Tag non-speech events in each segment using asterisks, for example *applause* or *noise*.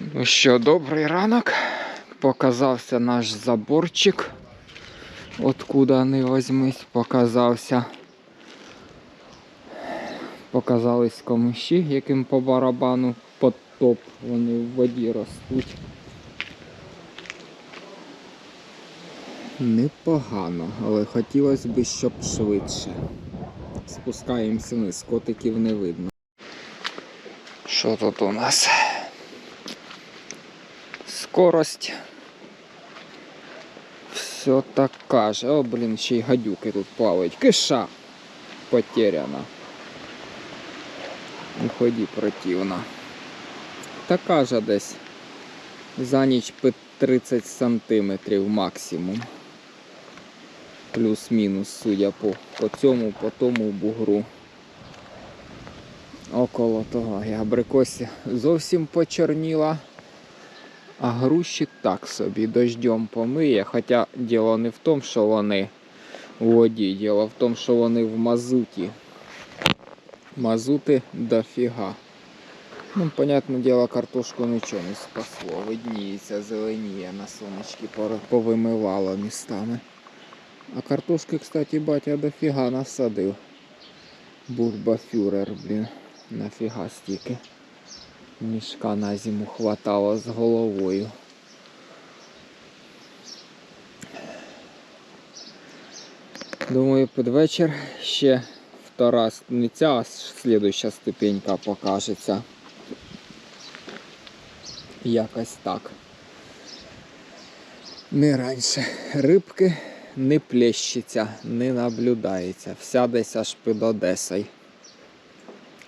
Ну що, добрий ранок. Показався наш заборчик. Откуда не возьмись, показався. Показались комиші, яким по барабану потоп. Вони в воді ростуть. Непогано, але хотілося б, щоб швидше. Спускаємося вниз, котиків не видно. Що тут у нас? Скорость. Все така же. О, блін, ще й гадюки тут плавають. Киша потеряна. У ході противна. Така же десь. За ніч під 30 сантиметрів максимум. Плюс-мінус, судя по, по цьому, по тому бугру. Около того. І абрикосі зовсім почорніла. А груші так собі дождем помиє. Хоча діло не в тому, що вони у воді, діло в тому, що вони в мазуті. Мазути дофіга. Ну, понятне діло, картошку нічого не спасло. Видніється, зеленіє на сонечки, повимивало містами. А картошки, кстати, батя дофіга насадив. Бурбафюрер, блін. Нафіга стільки. Мішка на зиму хватало з головою. Думаю, під вечір ще втора, не ця, а слідуща ступенька покажеться. Якось так. Не раніше. Рибки не плещеться, не наблюдається. Вся десь аж під Одесою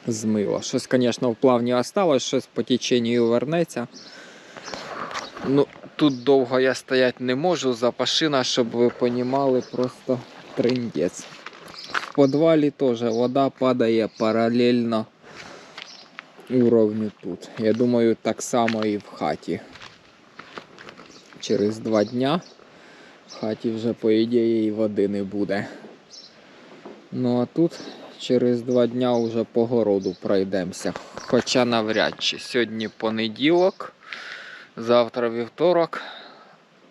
змило. Щось, звісно, в плавні осталось, щось по теченню вернеться. Ну, тут довго я стояти не можу, запашина, щоб ви понімали, просто триндець. В підвалі теж вода падає паралельно уровню тут. Я думаю, так само і в хаті. Через два дня в хаті вже, по ідеї, і води не буде. Ну а тут через два дня вже по городу пройдемося. Хоча навряд чи. Сьогодні понеділок, завтра вівторок,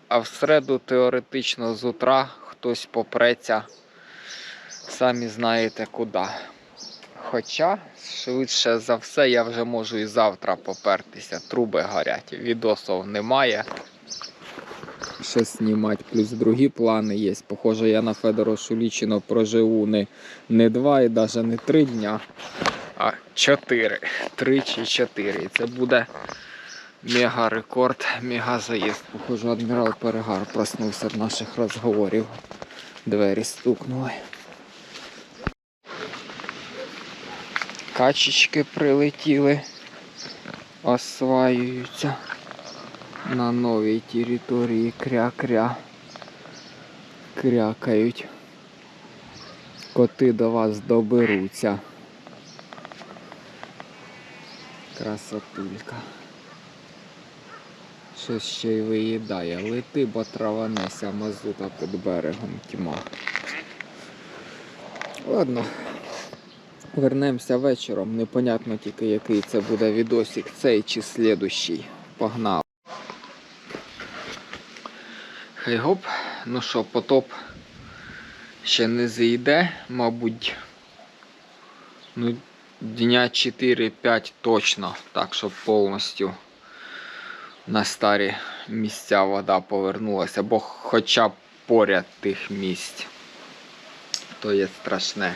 а в середу теоретично з утра хтось попреться, самі знаєте куди. Хоча, швидше за все, я вже можу і завтра попертися. Труби горять, відосів немає. Щось знімати, плюс другі плани є. Похоже, я на Федоро Шулічино проживу не, не два і навіть не три дня, а чотири. Три чи чотири. І це буде мега рекорд, мега заїзд. Похоже, адмірал Перегар проснувся від наших розговорів. Двері стукнули. Качечки прилетіли, осваюються на новій території кря-кря. Крякають. Коти до вас доберуться. Красотулька. Щось ще й виїдає. Лети, бо траванеся мазута під берегом тьма. Ладно. Вернемося вечором. Непонятно тільки який це буде відосик, цей чи слідущий. Погнали. Хай гоп. Ну що, потоп ще не зійде, мабуть. Ну, дня 4-5 точно, так щоб повністю на старі місця вода повернулася, бо хоча б поряд тих місць. То є страшне.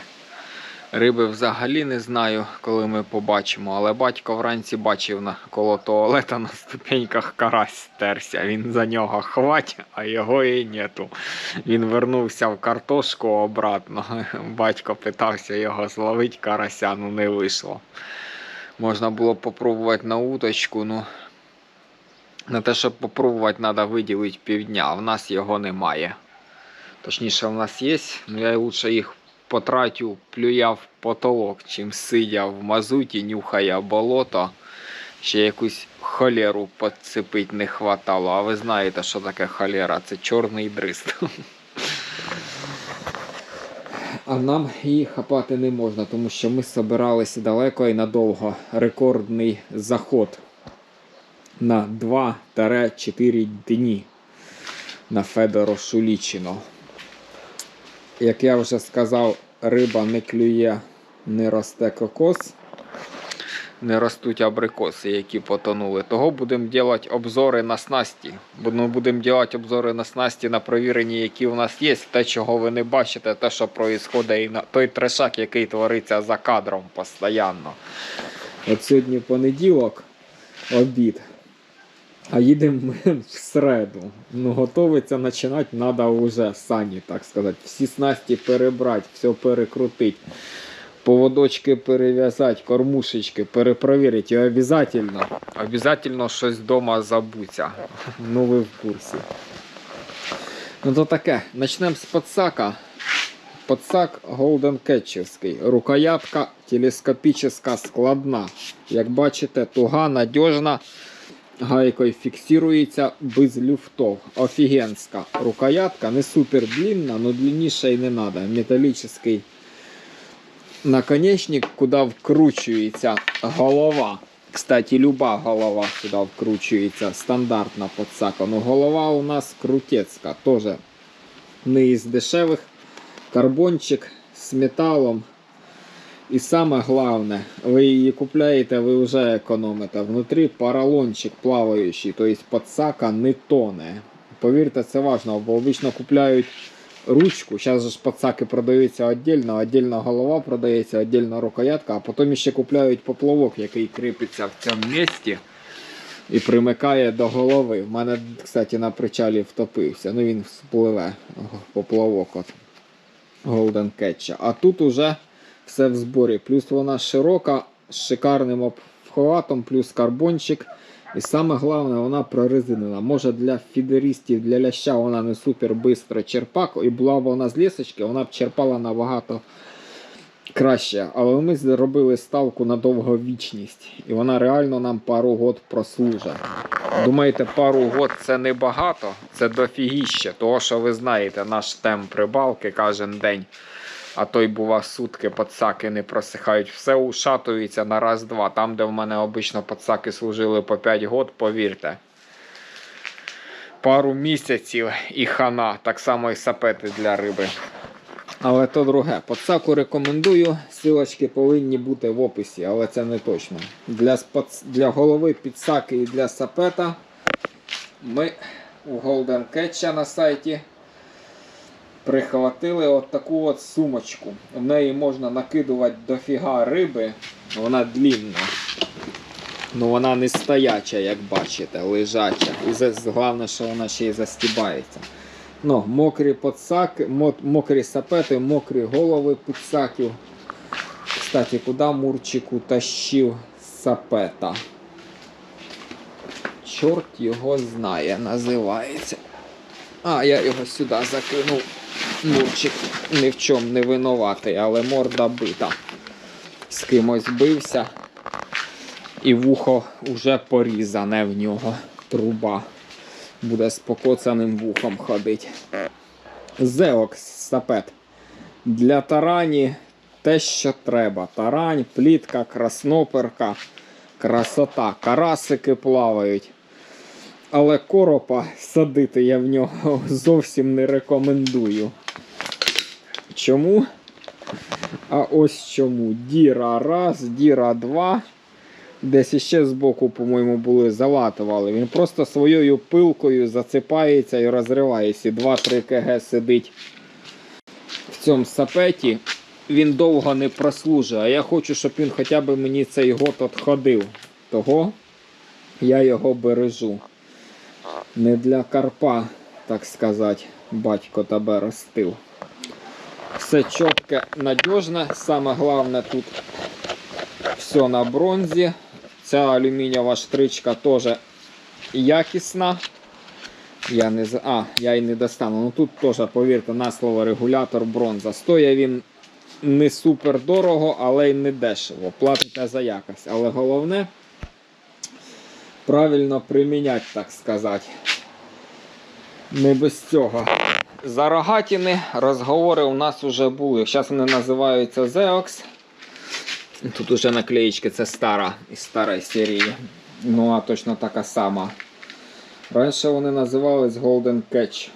Риби взагалі не знаю, коли ми побачимо, але батько вранці бачив на коло туалета на ступеньках карась стерся. Він за нього хвать, а його і нету. Він вернувся в картошку обратно. *laughs* Батько питався його зловити карася, ну не вийшло. Можна було попробувати на уточку, ну на те, щоб попробувати, треба виділити півдня, а в нас його немає. Точніше, в нас є, але я лучше їх потратю, плюя в потолок, чим сидя в мазуті, нюхає болото. Ще якусь холеру підцепить не хватало. А ви знаєте, що таке холера? Це чорний дрist. А нам її хапати не можна, тому що ми збиралися далеко і надовго. Рекордний заход на 2-4 дні на Федоро Шулічино. Як я вже сказав, риба не клює, не росте кокос. Не ростуть абрикоси, які потонули. Того будемо робити обзори на снасті. Будемо робити обзори на снасті на провірені, які у нас є. Те, чого ви не бачите, те, що відбувається, і на той трешак, який твориться за кадром постійно. От сьогодні понеділок, обід. А їдемо в середу. Ну, готовиться починати треба вже сані, так сказати. Всі снасті перебрати, все перекрутити. Поводочки перев'язати, кормушечки перепровірити. І обов'язково, обов'язково щось вдома забуться. Ну ви в курсі. Ну то таке. Почнемо з подсака. Подсак Golden Кетчівський. Рукоятка телескопічна складна. Як бачите, туга, надіжна. Гайкою фіксується без люфтов. Офігенська рукоятка, не супер длинна, але длинніше і не треба. Металічний наконечник, куди вкручується голова. Кстати, люба голова сюди вкручується стандартна подсака. Ну голова у нас крутецька, теж не із дешевих. Карбончик з металом. І саме головне, ви її купляєте, ви вже економите. Внутрі поролончик плаваючий, тобто подсака не тоне. Повірте, це важливо, бо обично купляють ручку. Зараз же подсаки продаються віддільно, віддільно голова продається, віддільно рукоятка, а потім ще купляють поплавок, який кріпиться в цьому місці і примикає до голови. У мене, кстати, на причалі втопився. Ну він спливе поплавок от Golden Catch. А тут уже все в зборі. Плюс вона широка, з шикарним обхватом, плюс карбончик. І саме головне, вона прорезинена. Може для фідерістів, для ляща вона не супер бистро черпак. І була б вона з лісочки, вона б черпала набагато краще. Але ми зробили ставку на довговічність. І вона реально нам пару год прослужить. Думаєте, пару год це не багато? Це дофігіще. Того, що ви знаєте, наш темп рибалки кожен день. А то й бува сутки подсаки не просихають. Все ушатується на раз-два. Там, де в мене обично подсаки служили по 5 год, повірте. Пару місяців і хана, так само і сапети для риби. Але то друге. Подсаку рекомендую. Силочки повинні бути в описі, але це не точно. Для, для голови підсаки і для сапета ми у Golden Catch на сайті прихватили от таку от сумочку. В неї можна накидувати дофіга риби. Вона длінна. Ну вона не стояча, як бачите, лежача. І головне, що вона ще й застібається. Ну, мокрі подсаки, мокрі сапети, мокрі голови підсаків. Кстати, куди Мурчику тащив сапета? Чорт його знає, називається. А, я його сюди закинув. Мурчик ні в чому не винуватий, але морда бита. З кимось бився. І вухо вже порізане в нього. Труба. Буде з покоцаним вухом ходить. Зеокс сапет. Для тарані те, що треба. Тарань, плітка, красноперка, красота. Карасики плавають. Але коропа садити я в нього *laughs* зовсім не рекомендую. Чому? А ось чому. Діра раз, діра два. Десь іще збоку, по-моєму, були залатували. Він просто своєю пилкою засипається і розривається. 2-3 кг сидить в цьому сапеті. Він довго не прослужить. А я хочу, щоб він хоча б мені цей год отходив. Того я його бережу. Не для карпа, так сказати, батько тебе ростив. Все чітке, надіжне. Саме головне тут все на бронзі. Ця алюмінієва штричка теж якісна. Я не А, я і не достану. Ну тут теж, повірте, на слово регулятор бронза. Стоїть він не супер дорого, але й не дешево. Платите за якість. Але головне правильно приміняти, так сказати. Не без цього. За рогатини розговори у нас вже були. Зараз вони називаються Zeox. Тут уже наклеїчки, це стара із старої серії. Ну, а точно така сама. Раніше вони називались Golden Catch.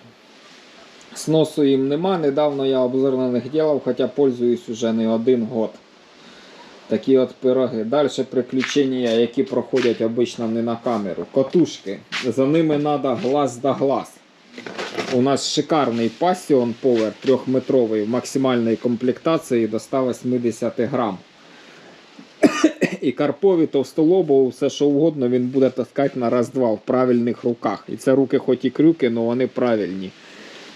Сносу їм нема, недавно я обзор на них делав, хоча пользуюсь уже не один год. Такі от пироги. Далі приключення, які проходять обично не на камеру. Котушки. За ними треба глаз да глаз. У нас шикарний Passion Power 3-метровий в максимальній комплектації до 180 грам. І карпові, товстолобову, все що угодно, він буде таскати на раз-два в правильних руках. І це руки хоч і крюки, але вони правильні.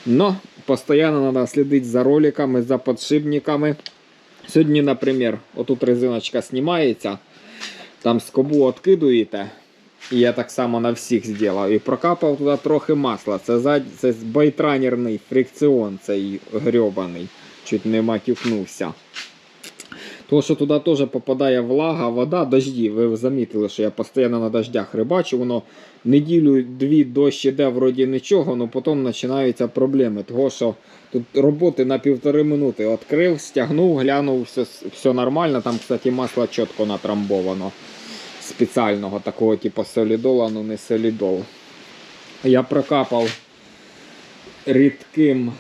Но постійно треба слідити за роликами, за подшипниками. Сьогодні, наприклад, отут резиночка знімається, там скобу відкидуєте. І я так само на всіх зробив. І прокапав туди трохи масла. Це, зад... це байтранерний фрикціон цей грьобаний. Чуть не матюкнувся. Тому що туди теж попадає влага, вода, дожді. Ви замітили, що я постійно на дождях рибачу, воно неділю-дві дощ іде, вроді нічого, але потім починаються проблеми. Того, що тут роботи на півтори минути відкрив, стягнув, глянув, все, все нормально. Там, кстати, масло чітко натрамбовано. Спеціального такого, типу солідола, ну не солідол. Я прокапав рідким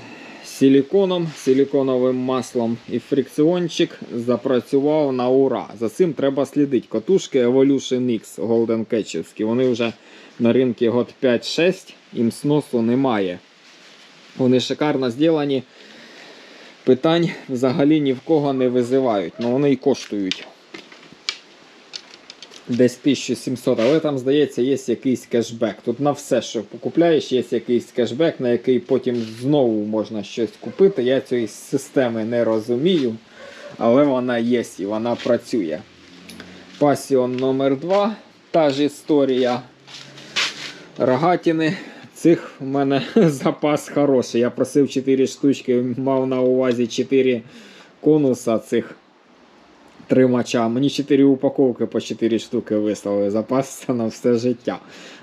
силіконом, силіконовим маслом і фрикціончик запрацював на ура. За цим треба слідити. Котушки Evolution X Golden Catchівські. Вони вже на ринку год 5-6, їм сносу немає. Вони шикарно зроблені. Питань взагалі ні в кого не визивають. Ну вони і коштують. Десь 1700, але там, здається, є якийсь кешбек. Тут на все, що покупляєш, є якийсь кешбек, на який потім знову можна щось купити. Я цієї системи не розумію, але вона є і вона працює. Пасіон номер 2 та ж історія. Рогатини. Цих у мене *laughs* запас хороший. Я просив 4 штучки, мав на увазі 4 конуса цих тримача. Мені 4 упаковки по 4 штуки вислали. Запас на все життя.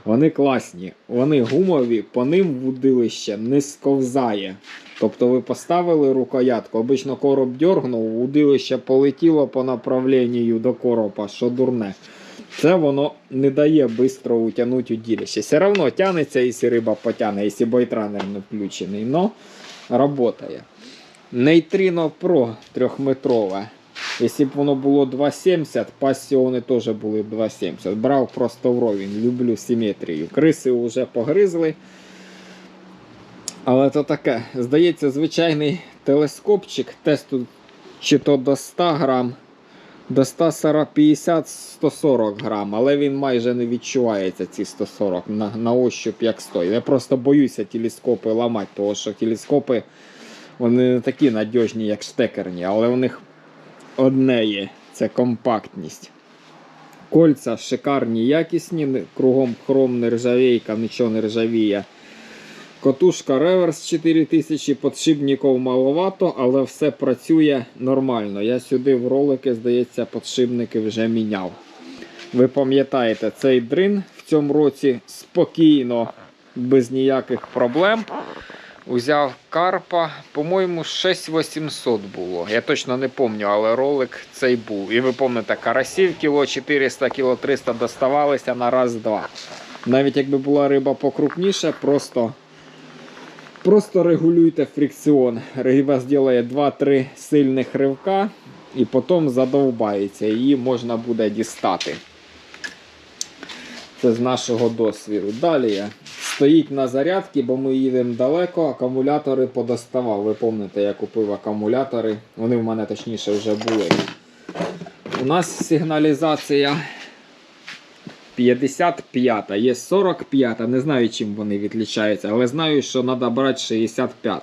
Вони класні, вони гумові, по ним вудилище не сковзає. Тобто ви поставили рукоятку, обично короб дьоргнув, удилище полетіло по направленню до коропа, що дурне. Це воно не дає швидко утягнути удилище. Все одно тягнеться, якщо риба потягне, якщо бойтранер не включений, но працює. Нейтрино Pro трьохметрове. Якщо б воно було 2,70, пасіони теж були б 2,70. Брав просто вровень, люблю симетрію. Криси вже погризли. Але то таке. Здається, звичайний телескопчик, тест тут чи то до 100 грам, до 150-140 грам, але він майже не відчувається, ці 140 на, на ощуп як стоїть. Я просто боюся телескопи ламати, тому що телескопи вони не такі надіжні, як штекерні, але у них одне є це компактність. Кольця шикарні, якісні, кругом хром не ржавейка, нічого не ржавіє. Котушка реверс 4000, подшипників маловато, але все працює нормально. Я сюди в ролики, здається, подшипники вже міняв. Ви пам'ятаєте, цей дрин в цьому році спокійно, без ніяких проблем. Узяв карпа, по-моєму, 6800 було. Я точно не пам'ятаю, але ролик цей був. І ви пам'ятаєте, карасів кіло 400, кіло 300 доставалися на раз-два. Навіть якби була риба покрупніше, просто, просто регулюйте фрикціон. Риба зробить 2-3 сильних ривка і потім задовбається. Її можна буде дістати. Це з нашого досвіду. Далі стоїть на зарядці, бо ми їдемо далеко, акумулятори подоставав. Ви пам'ятаєте, я купив акумулятори. Вони в мене точніше вже були. У нас сигналізація 55, є 45, не знаю, чим вони відлічаються, але знаю, що треба брати 65.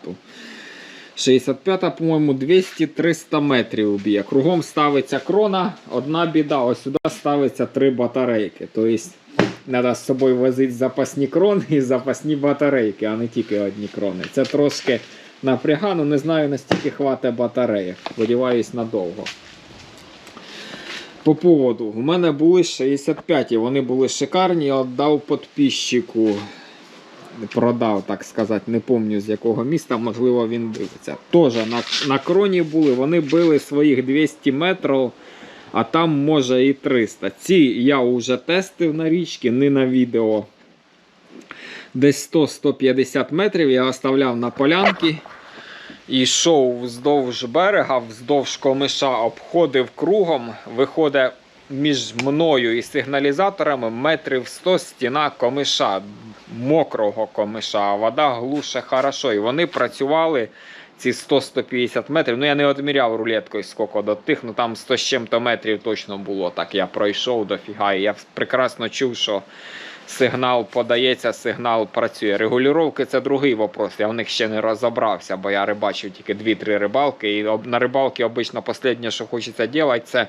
65, по-моєму, 200-300 метрів б'є. Кругом ставиться крона, одна біда, ось сюди ставиться три батарейки. Тобто треба з собою возити запасні крони і запасні батарейки, а не тільки одні крони. Це трошки напрягано, не знаю, настільки хватить батареї. Сподіваюсь, надовго. По поводу, у мене були 65, вони були шикарні, я віддав підписчику. Продав, так сказати, не пам'ятаю з якого міста, можливо, він дивиться. Теж на, на кроні були, вони били своїх 200 метрів а там може і 300. Ці я вже тестив на річки, не на відео. Десь 100-150 метрів я оставляв на полянки. І йшов вздовж берега, вздовж комиша, обходив кругом, виходить між мною і сигналізаторами метрів 100 стіна комиша, мокрого комиша, а вода глуше хорошо. І вони працювали ці 100-150 метрів. Ну я не одміряв рулеткою скільки до тих, ну там 100 з чим-то метрів точно було. Так я пройшов дофіга. І я прекрасно чув, що сигнал подається, сигнал працює. Регулювання це другий вопрос. Я в них ще не розібрався, бо я рибачив тільки 2-3 рибалки. І на рибалки обично останнє, що хочеться робити, це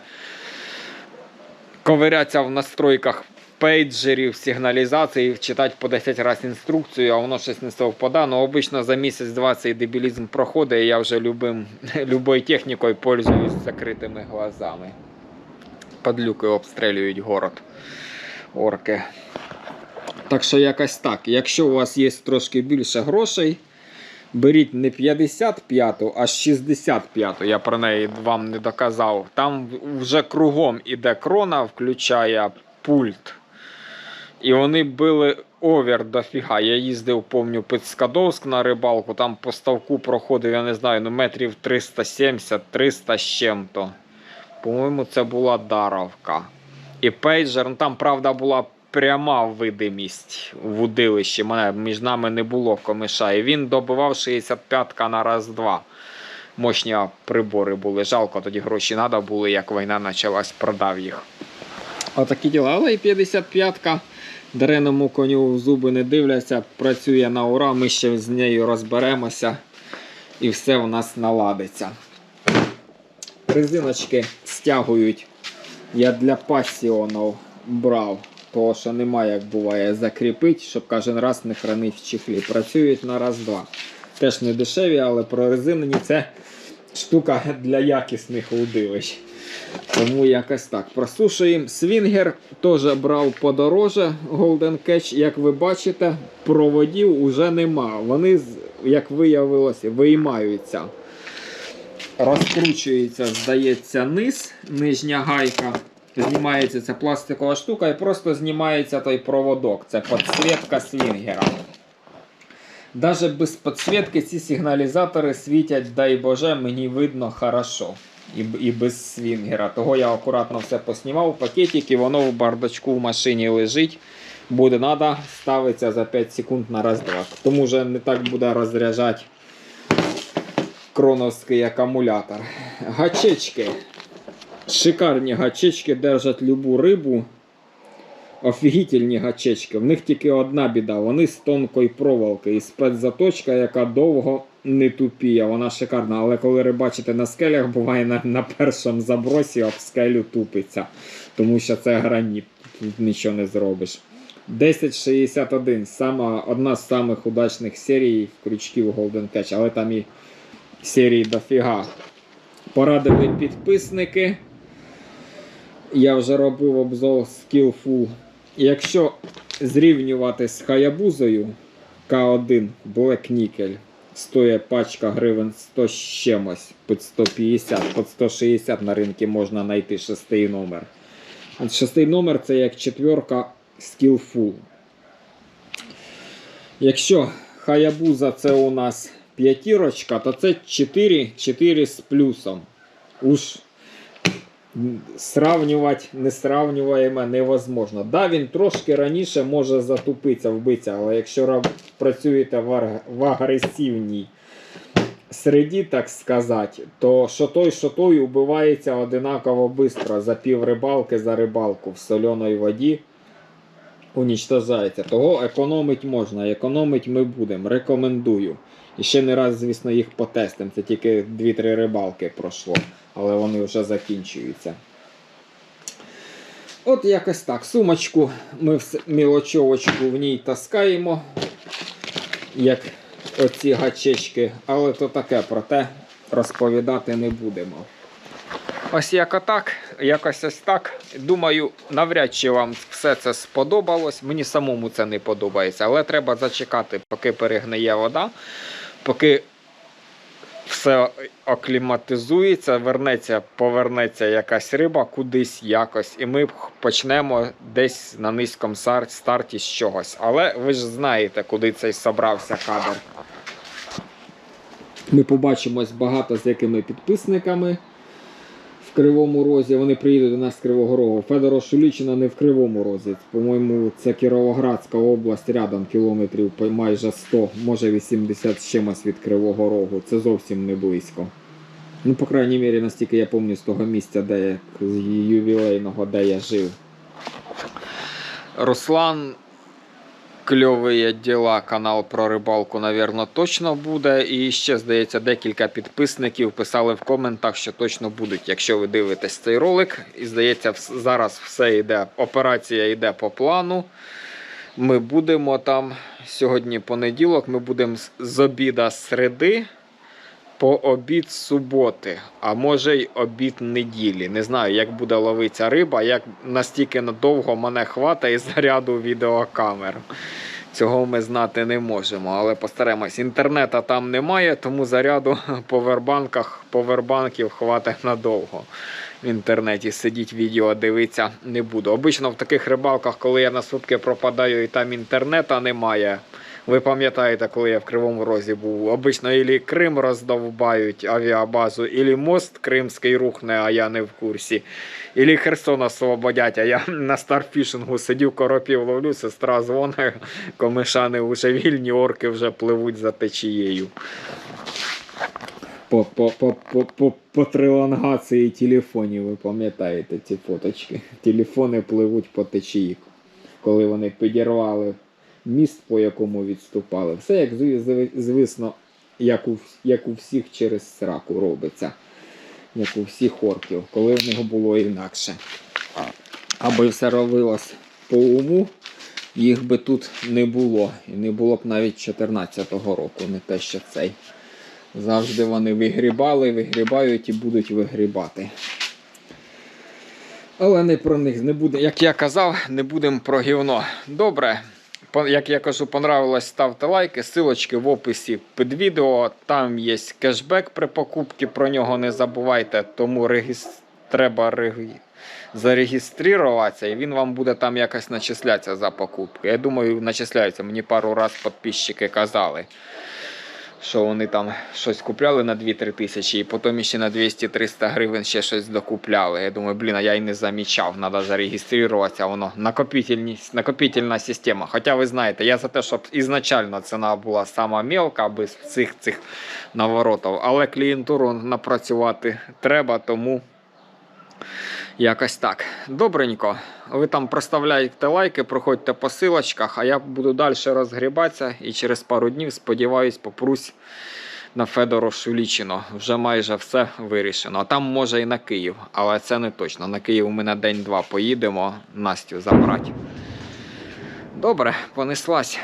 ковирятися в настройках пейджерів, сигналізації, читати по 10 разів інструкцію, а воно щось не совпадає. Ну, обично за місяць-два цей дебілізм проходить, і я вже любим, *laughs* любою технікою пользуюсь закритими глазами. Падлюки обстрілюють город. Орки. Так що якось так. Якщо у вас є трошки більше грошей, беріть не 55-ту, а 65-ту. Я про неї вам не доказав. Там вже кругом іде крона, включає пульт. І вони били овер дофіга. Я їздив, помню, під Скадовськ на рибалку, там по ставку проходив, я не знаю, ну метрів 370-300 з чим-то. По-моєму, це була Даровка. І пейджер, ну там, правда, була пряма видимість в удилищі. Мене між нами не було комиша. І він добивав 65-ка на раз-два. Мощні прибори були. Жалко, тоді гроші треба були, як війна почалась, продав їх. Отакі діла. Але і 55-ка дареному коню зуби не дивляться, працює на ура, ми ще з нею розберемося і все у нас наладиться. Резиночки стягують. Я для пасіонів брав, того що немає, як буває, закріпити, щоб кожен раз не хранити в чехлі. Працюють на раз-два. Теж не дешеві, але прорезинені це штука для якісних удилищ. Тому якось так. Просушуємо. Свінгер теж брав подороже Golden Catch. Як ви бачите, проводів уже нема. Вони, як виявилося, виймаються. Розкручується, здається, низ, нижня гайка. Знімається ця пластикова штука і просто знімається той проводок. Це підсвітка свінгера. Навіть без підсвітки ці сигналізатори світять, дай Боже, мені видно хорошо. І, і без свінгера. Того я акуратно все поснімав, пакетик, і воно в бардачку в машині лежить. Буде треба, ставиться за 5 секунд на раз-два. Тому вже не так буде розряджати кроновський акумулятор. Гачечки. Шикарні гачечки держать любу рибу. Офігітельні гачечки. В них тільки одна біда. Вони з тонкої проволоки. І спецзаточка, яка довго не тупіє. Вона шикарна. Але коли рибачите на скелях, буває на, на першому забросі об скелю тупиться. Тому що це граніт. Тут нічого не зробиш. 1061. Сама, одна з самих удачних серій крючків Golden Catch, але там і серії дофіга. Порадили підписники. Я вже робив обзор Skillful. Якщо зрівнювати з Хаябузою К1 Black Nickel, стоїть пачка гривень 100 з чимось, під 150, під 160 на ринку можна знайти шестий номер. Шестий номер це як четверка Skillful. Якщо Хаябуза це у нас п'ятірочка, то це 4, 4 з плюсом. Уж сравнювати несравнюваємо невозможно. Да, він трошки раніше може затупитися, вбитися, але якщо працюєте в, агресивній середі, так сказати, то що той, що той убивається одинаково швидко за пів рибалки за рибалку в соленій воді. Унічтожається. Того економить можна, економить ми будемо. Рекомендую. І ще не раз, звісно, їх потестимо. Це тільки 2-3 рибалки пройшло, але вони вже закінчуються. От якось так. Сумочку ми мілочовочку в ній таскаємо, як оці гачечки, але то таке, проте розповідати не будемо. Ось як отак, якось ось так. Думаю, навряд чи вам все це сподобалось. Мені самому це не подобається, але треба зачекати, поки перегниє вода, поки все акліматизується, вернеться, повернеться якась риба кудись якось, і ми почнемо десь на низькому старті з чогось. Але ви ж знаєте, куди цей собрався кадр. Ми побачимось багато з якими підписниками Кривому Розі. Вони приїдуть до нас з Кривого Рогу. Федоро Шулічина не в Кривому Розі. По-моєму, це Кіровоградська область рядом кілометрів майже 100, може 80 з чимось від Кривого Рогу. Це зовсім не близько. Ну, по крайній мірі, настільки я пам'ятаю з того місця, де я, з ювілейного, де я жив. Руслан кльові діла, канал про рибалку, навірно, точно буде. І ще, здається, декілька підписників писали в коментах, що точно будуть, якщо ви дивитесь цей ролик. І здається, зараз все йде, операція йде по плану. Ми будемо там сьогодні понеділок, ми будемо з- обіда середи по обід суботи, а може й обід неділі. Не знаю, як буде ловитися риба, як настільки надовго мене хватає заряду відеокамер. Цього ми знати не можемо, але постараємось. Інтернету там немає, тому заряду *laughs* по вербанках, повербанків хватить надовго. В інтернеті сидіть відео дивитися не буду. Обично в таких рибалках, коли я на сутки пропадаю і там інтернету немає. Ви пам'ятаєте, коли я в Кривому Розі був? Обично ілі Крим роздовбають авіабазу, ілі мост Кримський рухне, а я не в курсі. Ілі Херсон освободять, а я на старфішингу сидів, коропів ловлю, сестра дзвонить, комишани вже вільні, орки вже пливуть за течією. По, по, по, по, по, по трилангації телефонів, ви пам'ятаєте ці фоточки. Телефони пливуть по течії, коли вони підірвали міст, по якому відступали. Все як зв- зв- звісно, як у, як у всіх через сраку робиться. Як у всіх орків, коли в них було інакше. Аби все робилось по уму, їх би тут не було. І не було б навіть 14-го року, не те, що цей. Завжди вони вигрібали, вигрібають і будуть вигрібати. Але не про них не буде. Як я казав, не будемо про гівно. Добре. Як я кажу, понравилось, ставте лайки, силочки в описі під відео. Там є кешбек при покупці, про нього не забувайте, тому регіс... треба реги... зареєструватися, і він вам буде там якось начислятися за покупку. Я думаю, начисляється. Мені пару раз підписчики казали що вони там щось купляли на 2-3 тисячі, і потім ще на 200-300 гривень ще щось докупляли. Я думаю, блін, а я й не замічав, треба зареєструватися, воно накопительна система. Хоча ви знаєте, я за те, щоб ізначально ціна була сама мелка, без цих цих наворотів. Але клієнтуру напрацювати треба, тому. Якось так. Добренько. Ви там проставляйте лайки, проходьте по силочках, а я буду далі розгрібатися і через пару днів, сподіваюсь, попрусь на Федоро Шулічино. Вже майже все вирішено. А там може і на Київ, але це не точно. На Київ ми на день-два поїдемо Настю забрати. Добре, понеслась.